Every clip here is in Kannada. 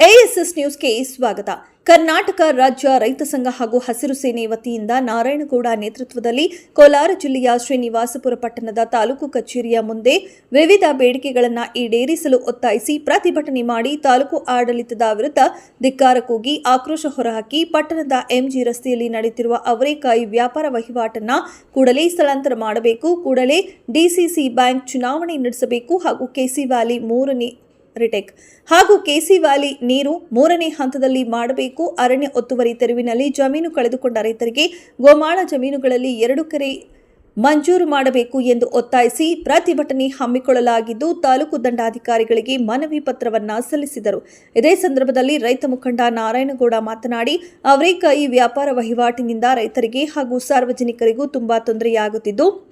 ಎಎಸ್ಎಸ್ ನ್ಯೂಸ್ಗೆ ಸ್ವಾಗತ. ಕರ್ನಾಟಕ ರಾಜ್ಯ ರೈತ ಸಂಘ ಹಾಗೂ ಹಸಿರು ಸೇನೆ ವತಿಯಿಂದ ನಾರಾಯಣಗೌಡ ನೇತೃತ್ವದಲ್ಲಿ ಕೋಲಾರ ಜಿಲ್ಲೆಯ ಶ್ರೀನಿವಾಸಪುರ ಪಟ್ಟಣದ ತಾಲೂಕು ಕಚೇರಿಯ ಮುಂದೆ ವಿವಿಧ ಬೇಡಿಕೆಗಳನ್ನು ಈಡೇರಿಸಲು ಒತ್ತಾಯಿಸಿ ಪ್ರತಿಭಟನೆ ಮಾಡಿ ತಾಲೂಕು ಆಡಳಿತದ ವಿರುದ್ಧ ಧಿಕ್ಕಾರ ಕೂಗಿ ಆಕ್ರೋಶ ಹೊರಹಾಕಿ ಪಟ್ಟಣದ ಎಂಜಿ ರಸ್ತೆಯಲ್ಲಿ ನಡೆಯುತ್ತಿರುವ ಅವರೇಕಾಯಿ ವ್ಯಾಪಾರ ವಹಿವಾಟನ್ನು ಕೂಡಲೇ ಸ್ಥಳಾಂತರ ಮಾಡಬೇಕು. ಕೂಡಲೇ ಡಿಸಿಸಿ ಬ್ಯಾಂಕ್ ಚುನಾವಣೆ ನಡೆಸಬೇಕು ಹಾಗೂ ಕೆಸಿ ವ್ಯಾಲಿ ಮೂರನೇ ರಿಟೆಕ್. ಹಾಗೂ ಕೆಸಿ ವ್ಯಾಲಿ ನೀರು ಮೂರನೇ ಹಂತದಲ್ಲಿ ಮಾಡಬೇಕು. ಅರಣ್ಯ ಒತ್ತುವರಿ ತೆರವಿನಲ್ಲಿ ಜಮೀನು ಕಳೆದುಕೊಂಡ ರೈತರಿಗೆ ಗೋಮಾಳ ಜಮೀನುಗಳಲ್ಲಿ ಎರಡು ಕೆರೆ ಮಂಜೂರು ಮಾಡಬೇಕು ಎಂದು ಒತ್ತಾಯಿಸಿ ಪ್ರತಿಭಟನೆ ಹಮ್ಮಿಕೊಳ್ಳಲಾಗಿದ್ದು, ತಾಲೂಕು ದಂಡಾಧಿಕಾರಿಗಳಿಗೆ ಮನವಿ ಪತ್ರವನ್ನು ಸಲ್ಲಿಸಿದರು. ಇದೇ ಸಂದರ್ಭದಲ್ಲಿ ರೈತ ಮುಖಂಡ ನಾರಾಯಣಗೌಡ ಮಾತನಾಡಿ, ಅವರೇಕಾಯಿ ವ್ಯಾಪಾರ ವಹಿವಾಟಿನಿಂದ ರೈತರಿಗೆ ಹಾಗೂ ಸಾರ್ವಜನಿಕರಿಗೂ ತುಂಬಾ ತೊಂದರೆಯಾಗುತ್ತಿದ್ದು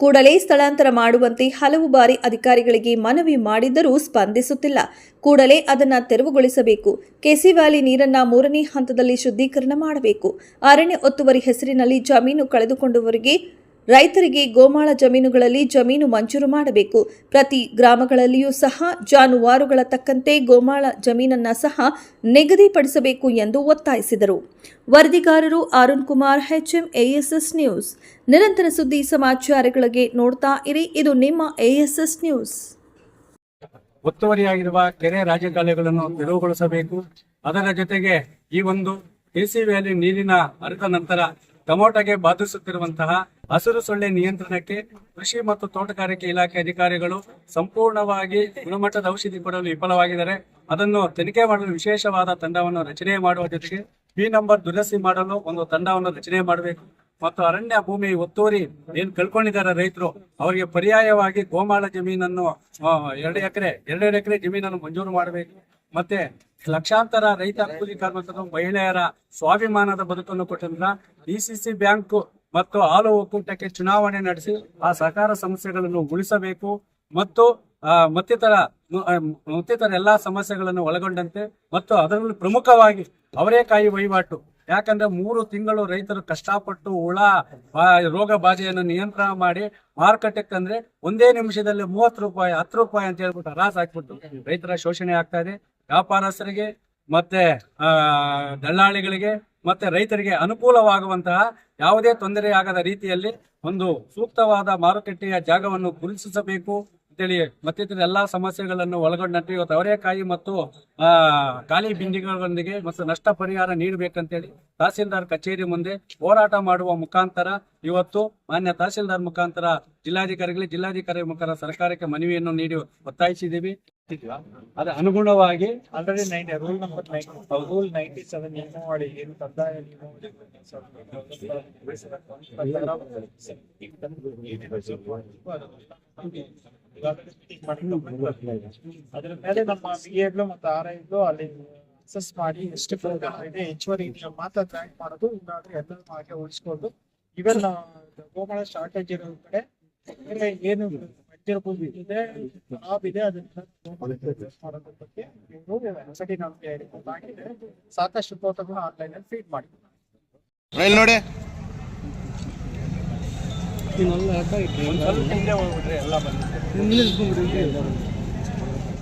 ಕೂಡಲೇ ಸ್ಥಳಾಂತರ ಮಾಡುವಂತೆ ಹಲವು ಬಾರಿ ಅಧಿಕಾರಿಗಳಿಗೆ ಮನವಿ ಮಾಡಿದ್ದರೂ ಸ್ಪಂದಿಸುತ್ತಿಲ್ಲ. ಕೂಡಲೇ ಅದನ್ನು ತೆರವುಗೊಳಿಸಬೇಕು. ಕೆಸಿ ವ್ಯಾಲಿ ನೀರನ್ನ ಮೂರನೇ ಹಂತದಲ್ಲಿ ಶುದ್ಧೀಕರಣ ಮಾಡಬೇಕು. ಅರಣ್ಯ ಒತ್ತುವರಿ ಹೆಸರಿನಲ್ಲಿ ಜಮೀನು ಕಳೆದುಕೊಂಡವರಿಗೆ ರೈತರಿಗೆ ಗೋಮಾಳ ಜಮೀನುಗಳಲ್ಲಿ ಜಮೀನು ಮಂಜೂರು ಮಾಡಬೇಕು. ಪ್ರತಿ ಗ್ರಾಮಗಳಲ್ಲಿಯೂ ಸಹ ಜಾನುವಾರುಗಳ ತಕ್ಕಂತೆ ಗೋಮಾಳ ಜಮೀನನ್ನ ಸಹ ನಿಗದಿಪಡಿಸಬೇಕು ಎಂದು ಒತ್ತಾಯಿಸಿದರು. ವರದಿಗಾರರು Arun Kumar, HM ASS news. ನಿರಂತರ ಸುದ್ದಿ ಸಮಾಚಾರಗಳಿಗೆ ನೋಡ್ತಾ ಇರಿ. ಇದು ನಿಮ್ಮ ಎಎಸ್ಎಸ್ ನ್ಯೂಸ್. ಒತ್ತುವರಿಯಾಗಿರುವ ಕೆರೆ ರಾಜಕಾಲುವೆಗಳನ್ನು ತೆರವುಗೊಳಿಸಬೇಕು. ಅದರ ಜೊತೆಗೆ ಈ ಒಂದು ಎಸಿ ವ್ಯಾಲಿ ನೀರಿನ ಹರಿದ ನಂತರ ಟೊಮೊಟೊಗೆ ಬಾಧಿಸುತ್ತಿರುವಂತಹ ಹಸಿರು ಸೊಳ್ಳೆ ನಿಯಂತ್ರಣಕ್ಕೆ ಕೃಷಿ ಮತ್ತು ತೋಟಗಾರಿಕೆ ಇಲಾಖೆ ಅಧಿಕಾರಿಗಳು ಸಂಪೂರ್ಣವಾಗಿ ಗುಣಮಟ್ಟದ ಔಷಧಿ ಕೊಡಲು ವಿಫಲವಾಗಿದ್ದಾರೆ. ಅದನ್ನು ತನಿಖೆ ಮಾಡಲು ವಿಶೇಷವಾದ ತಂಡವನ್ನು ರಚನೆ ಮಾಡುವ ಜೊತೆಗೆ ಬಿ ನಂಬರ್ ದುರಸ್ತಿ ಮಾಡಲು ಒಂದು ತಂಡವನ್ನು ರಚನೆ ಮಾಡಬೇಕು. ಮತ್ತು ಅರಣ್ಯ ಭೂಮಿ ಒತ್ತುವರಿ ಏನ್ ಕಳ್ಕೊಂಡಿದ್ದಾರೆ ರೈತರು, ಅವರಿಗೆ ಪರ್ಯಾಯವಾಗಿ ಗೋಮಾಳ ಜಮೀನನ್ನು ಎರಡು ಎಕರೆ, ಎರಡೆರಡು ಎಕರೆ ಜಮೀನನ್ನು ಮಂಜೂರು ಮಾಡಬೇಕು. ಮತ್ತೆ ಲಕ್ಷಾಂತರ ರೈತ ಕೂಲಿ ಕಾರ್ಮಿಕರು ಮಹಿಳೆಯರ ಸ್ವಾಭಿಮಾನದ ಬದುಕನ್ನು ಕೊಟ್ಟಿರುವ ಡಿಸಿಸಿ ಬ್ಯಾಂಕ್ ಮತ್ತು ಹಾಲು ಒಕ್ಕೂಟಕ್ಕೆ ಚುನಾವಣೆ ನಡೆಸಿ ಆ ಸಹಕಾರ ಸಮಸ್ಯೆಗಳನ್ನು ಉಳಿಸಬೇಕು ಮತ್ತು ಮತ್ತಿತರ ಮತ್ತಿತರ ಎಲ್ಲಾ ಸಮಸ್ಯೆಗಳನ್ನು ಒಳಗೊಂಡಂತೆ ಮತ್ತು ಅದರಲ್ಲಿ ಪ್ರಮುಖವಾಗಿ ಅವರೇಕಾಯಿ ವಹಿವಾಟು. ಯಾಕಂದ್ರೆ ಮೂರು ತಿಂಗಳು ರೈತರು ಕಷ್ಟಪಟ್ಟು ಹುಳ ರೋಗ ಬಾಧೆಯನ್ನು ನಿಯಂತ್ರಣ ಮಾಡಿ ಮಾರುಕಟ್ಟೆಗೆ ತಂದ್ರೆ ಒಂದೇ ನಿಮಿಷದಲ್ಲಿ ಮೂವತ್ತು ರೂಪಾಯಿ, ಹತ್ತು ರೂಪಾಯಿ ಅಂತ ಹೇಳ್ಬಿಟ್ಟು ರಾಸ್ ಹಾಕ್ಬಿಟ್ಟು ರೈತರ ಶೋಷಣೆ ಆಗ್ತಾ ಇದೆ. ವ್ಯಾಪಾರಸ್ಥರಿಗೆ ಮತ್ತೆ ದಳ್ಳಾಳಿಗಳಿಗೆ ಮತ್ತೆ ರೈತರಿಗೆ ಅನುಕೂಲವಾಗುವಂತಹ ಯಾವುದೇ ತೊಂದರೆಯಾಗದ ರೀತಿಯಲ್ಲಿ ಒಂದು ಸೂಕ್ತವಾದ ಮಾರುಕಟ್ಟೆಯ ಜಾಗವನ್ನು ಗುರುತಿಸಬೇಕು. ಅಂತೇಳಿ ಮತ್ತಿತರ ಎಲ್ಲಾ ಸಮಸ್ಯೆಗಳನ್ನು ಒಳಗೊಂಡಂತೆ ಇವತ್ತು ಅವರೇಕಾಯಿ ಮತ್ತು ಆ ಖಾಲಿ ಬಿಂದಿಗಳೊಂದಿಗೆ ಮತ್ತು ನಷ್ಟ ಪರಿಹಾರ ನೀಡಬೇಕಂತೇಳಿ ತಹಸೀಲ್ದಾರ್ ಕಚೇರಿ ಮುಂದೆ ಹೋರಾಟ ಮಾಡುವ ಮುಖಾಂತರ ಇವತ್ತು ಮಾನ್ಯ ತಹಸೀಲ್ದಾರ್ ಮುಖಾಂತರ ಜಿಲ್ಲಾಧಿಕಾರಿಗಳಿಗೆ ಜಿಲ್ಲಾಧಿಕಾರಿ ಮುಖಾಂತರ ಸರ್ಕಾರಕ್ಕೆ ಮನವಿಯನ್ನು ನೀಡಿ ಒತ್ತಾಯಿಸಿದೀವಿ ಅದ ಅನುಗುಣವಾಗಿ already nine rule number nine rule ninety seven ಏನು ಕಂದಾಯ ಅದ್ರ ಮೇಲೆ ನಮ್ಮ ಬಿ ಎಡ್ಲು ಮತ್ತು ಆರ್ ಐಡ್ಲು ಅಲ್ಲಿ ಅಕ್ಸೆಸ್ ಮಾಡಿ ಎಷ್ಟು ಪ್ರಕಾರ ಇದೆ ಮಾತ್ರ ಟ್ರ್ಯಾಕ್ ಮಾಡೋದು ಇಲ್ಲಾಂದ್ರೆ ಎಲ್ಲರೂ ಹಾಗೆ ಉಳಿಸ್ಕೊಂಡು ಇವನ್ ಗೋಮಾಳ ಶಾರ್ಟೇಜ್ ಇರೋ ಕಡೆ ಏನು ವೆಜಿಟೇಬಲ್ ಇದೆ ಲಾಭ ಇದೆ ಅದನ್ನ ಬಗ್ಗೆ ನಮಗೆ ರಿಪೋರ್ಟ್ ಸಾಕಷ್ಟು ತೋಟಗಳು ಆನ್ಲೈನ್ ಅಲ್ಲಿ ಫೀಡ್ ಮಾಡಿ ರೈಲ್ ಹಾಕಿ ಒಂದು ಸ್ವಲ್ಪ ಹಿಂದೆ ಹೋಗ್ಬಿಟ್ರೆ ಎಲ್ಲ ಬಂದಿದೆ